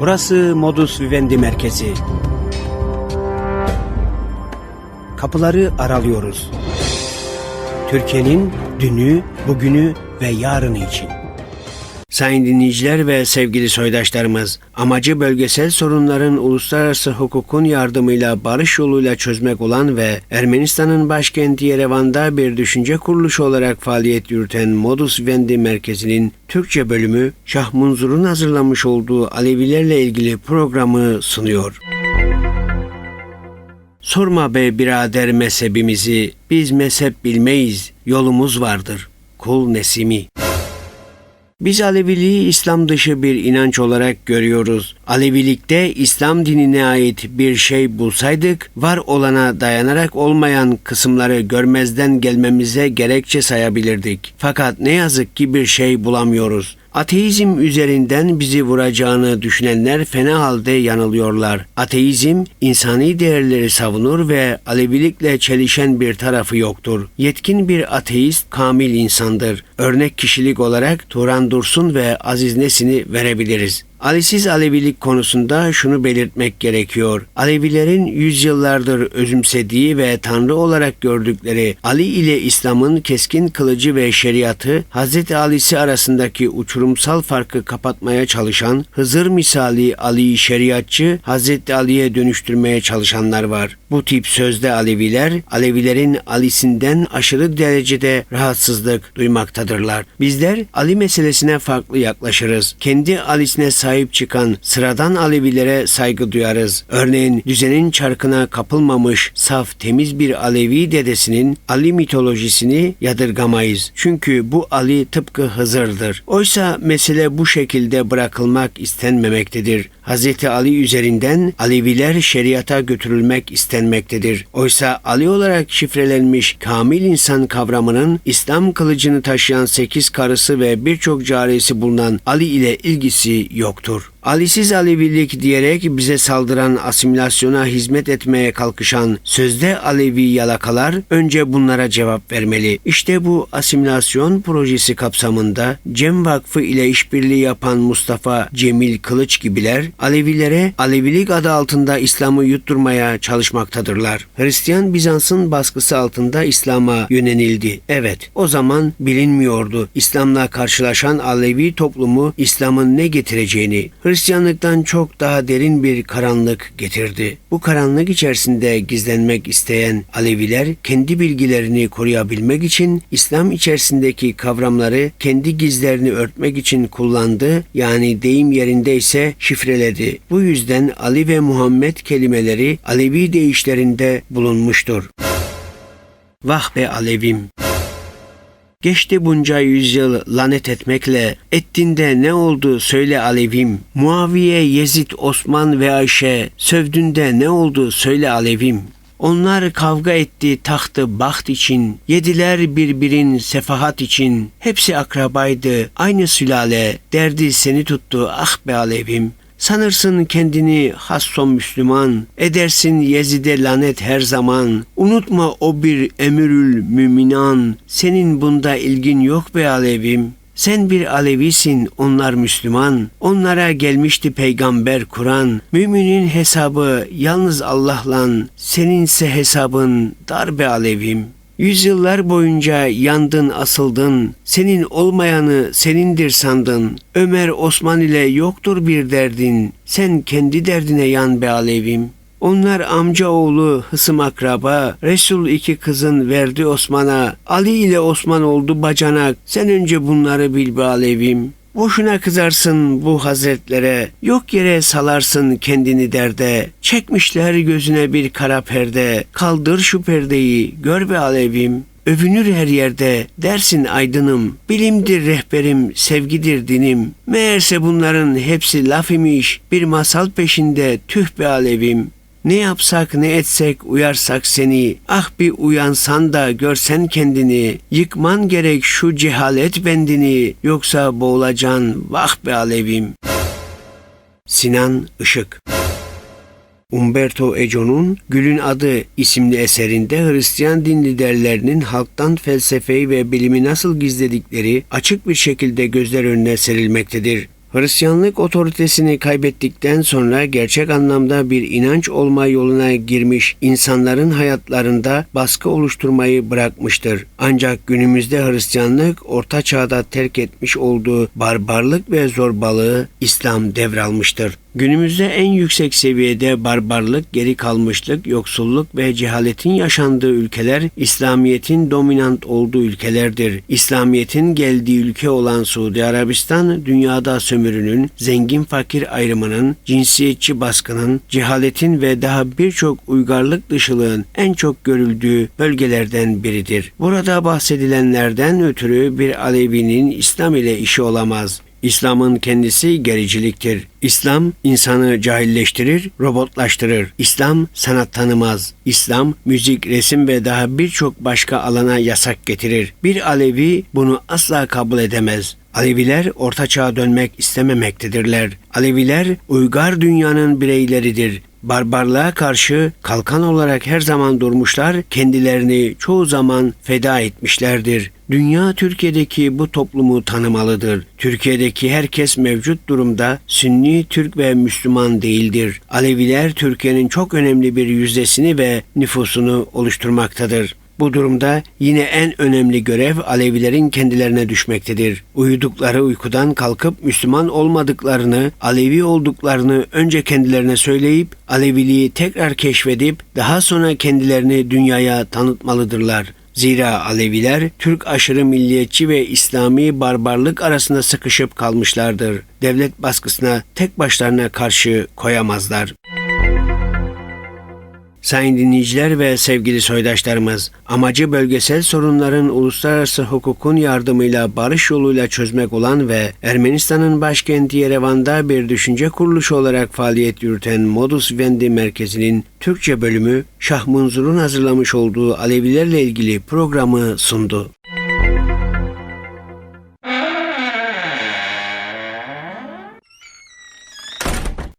Burası Modus Vivendi merkezi. Kapıları aralıyoruz. Türkiye'nin dünü, bugünü ve yarını için. Sayın dinleyiciler ve sevgili soydaşlarımız, amacı bölgesel sorunların uluslararası hukukun yardımıyla barış yoluyla çözmek olan ve Ermenistan'ın başkenti Yerevan'da bir düşünce kuruluşu olarak faaliyet yürüten Modus Vivendi Merkezi'nin Türkçe bölümü Şah Munzur'un hazırlamış olduğu Alevilerle ilgili programı sunuyor. Sorma be birader mezhebimizi, biz mezhep bilmeyiz, yolumuz vardır. Kul Nesimi biz Aleviliği İslam dışı bir inanç olarak görüyoruz. Alevilikte İslam dinine ait bir şey bulsaydık, var olana dayanarak olmayan kısımları görmezden gelmemize gerekçe sayabilirdik. Fakat ne yazık ki bir şey bulamıyoruz. Ateizm üzerinden bizi vuracağını düşünenler fena halde yanılıyorlar. Ateizm insani değerleri savunur ve Alevilikle çelişen bir tarafı yoktur. Yetkin bir ateist kamil insandır. Örnek kişilik olarak Turan Dursun ve Aziz Nesin'i verebiliriz. Alisiz Alevilik konusunda şunu belirtmek gerekiyor. Alevilerin yüzyıllardır özümsediği ve Tanrı olarak gördükleri Ali ile İslam'ın keskin kılıcı ve şeriatı Hz. Ali'si arasındaki uçurumsal farkı kapatmaya çalışan Hızır misali Ali'yi şeriatçı Hz. Ali'ye dönüştürmeye çalışanlar var. Bu tip sözde Aleviler, Alevilerin Ali'sinden aşırı derecede rahatsızlık duymaktadırlar. Bizler Ali meselesine farklı yaklaşırız. Kendi Ali'sine sahip çıkan sıradan Alevilere saygı duyarız. Örneğin düzenin çarkına kapılmamış saf temiz bir Alevi dedesinin Ali mitolojisini yadırgamayız. Çünkü bu Ali tıpkı Hızır'dır. Oysa mesele bu şekilde bırakılmak istenmemektedir. Hz. Ali üzerinden Aleviler şeriata götürülmek istenmektedir. Oysa Ali olarak şifrelenmiş kamil insan kavramının İslam kılıcını taşıyan sekiz karısı ve birçok carisi bulunan Ali ile ilgisi yoktur. Alisiz Alevilik diyerek bize saldıran asimilasyona hizmet etmeye kalkışan sözde Alevi yalakalar önce bunlara cevap vermeli. İşte bu asimilasyon projesi kapsamında Cem Vakfı ile işbirliği yapan Mustafa Cemil Kılıç gibiler Alevilere Alevilik adı altında İslam'ı yutturmaya çalışmaktadırlar. Hristiyan Bizans'ın baskısı altında İslam'a yönelildi. Evet, o zaman bilinmiyordu. İslam'la karşılaşan Alevi toplumu İslam'ın ne getireceğini. Hristiyanlıktan çok daha derin bir karanlık getirdi. Bu karanlık içerisinde gizlenmek isteyen Aleviler kendi bilgilerini koruyabilmek için İslam içerisindeki kavramları kendi gizlerini örtmek için kullandı. Yani deyim yerinde ise şifreledi. Bu yüzden Ali ve Muhammed kelimeleri Alevi deyişlerinde bulunmuştur. Vah be Alevim! Geçti bunca yüzyıl lanet etmekle, ettinde ne oldu söyle Alevim. Muaviye, Yezid, Osman ve Ayşe, sövdünde ne oldu söyle Alevim. Onlar kavga etti tahtı baht için, yediler birbirin sefahat için. Hepsi akrabaydı, aynı sülale, derdi seni tuttu ah be Alevim. Sanırsın kendini has son Müslüman, edersin Yezid'e lanet her zaman. Unutma o bir emirül müminan, senin bunda ilgin yok be Alevim. Sen bir Alevisin, onlar Müslüman. Onlara gelmişti peygamber Kur'an. Müminin hesabı yalnız Allah'la, seninse hesabın dar be Alevim.'' Yüzyıllar boyunca yandın asıldın, senin olmayanı senindir sandın. Ömer Osman ile yoktur bir derdin, sen kendi derdine yan be alevim. Onlar amca oğlu, hısım akraba, Resul iki kızın verdi Osman'a, Ali ile Osman oldu bacanak, sen önce bunları bil be alevim. Boşuna kızarsın bu hazretlere, yok yere salarsın kendini derde. Çekmişler gözüne bir kara perde, kaldır şu perdeyi, gör be alevim. Övünür her yerde, dersin aydınım, bilimdir rehberim, sevgidir dinim. Meğerse bunların hepsi laf imiş, bir masal peşinde tüh be alevim. Ne yapsak ne etsek uyarsak seni, ah bir uyansan da görsen kendini, yıkman gerek şu cehalet bendini, yoksa boğulacan vah be alevim. Sinan Işık. Umberto Eco'nun Gül'ün Adı isimli eserinde Hristiyan din liderlerinin halktan felsefeyi ve bilimi nasıl gizledikleri açık bir şekilde gözler önüne serilmektedir. Hristiyanlık otoritesini kaybettikten sonra gerçek anlamda bir inanç olma yoluna girmiş insanların hayatlarında baskı oluşturmayı bırakmıştır. Ancak günümüzde Hristiyanlık orta çağda terk etmiş olduğu barbarlık ve zorbalığı İslam devralmıştır. Günümüzde en yüksek seviyede barbarlık, geri kalmışlık, yoksulluk ve cehaletin yaşandığı ülkeler İslamiyet'in dominant olduğu ülkelerdir. İslamiyet'in geldiği ülke olan Suudi Arabistan dünyada sömürünün, zengin fakir ayrımının, cinsiyetçi baskının, cehaletin ve daha birçok uygarlık dışılığın en çok görüldüğü bölgelerden biridir. Burada bahsedilenlerden ötürü bir Alevi'nin İslam ile işi olamaz. İslam'ın kendisi gericiliktir. İslam insanı cahilleştirir, robotlaştırır. İslam sanat tanımaz. İslam müzik, resim ve daha birçok başka alana yasak getirir. Bir Alevi bunu asla kabul edemez. Aleviler orta çağa dönmek istememektedirler. Aleviler uygar dünyanın bireyleridir. Barbarlığa karşı kalkan olarak her zaman durmuşlar, kendilerini çoğu zaman feda etmişlerdir. Dünya Türkiye'deki bu toplumu tanımalıdır. Türkiye'deki herkes mevcut durumda Sünni, Türk ve Müslüman değildir. Aleviler Türkiye'nin çok önemli bir yüzdesini ve nüfusunu oluşturmaktadır. Bu durumda yine en önemli görev Alevilerin kendilerine düşmektedir. Uyudukları uykudan kalkıp Müslüman olmadıklarını, Alevi olduklarını önce kendilerine söyleyip Aleviliği tekrar keşfedip daha sonra kendilerini dünyaya tanıtmalıdırlar. Zira Aleviler Türk aşırı milliyetçi ve İslami barbarlık arasında sıkışıp kalmışlardır. Devlet baskısına tek başlarına karşı koyamazlar. Sayın dinleyiciler ve sevgili soydaşlarımız, amacı bölgesel sorunların uluslararası hukukun yardımıyla barış yoluyla çözmek olan ve Ermenistan'ın başkenti Yerevan'da bir düşünce kuruluşu olarak faaliyet yürüten Modus Vivendi Merkezi'nin Türkçe bölümü Şah Munzur'un hazırlamış olduğu Alevilerle ilgili programı sundu.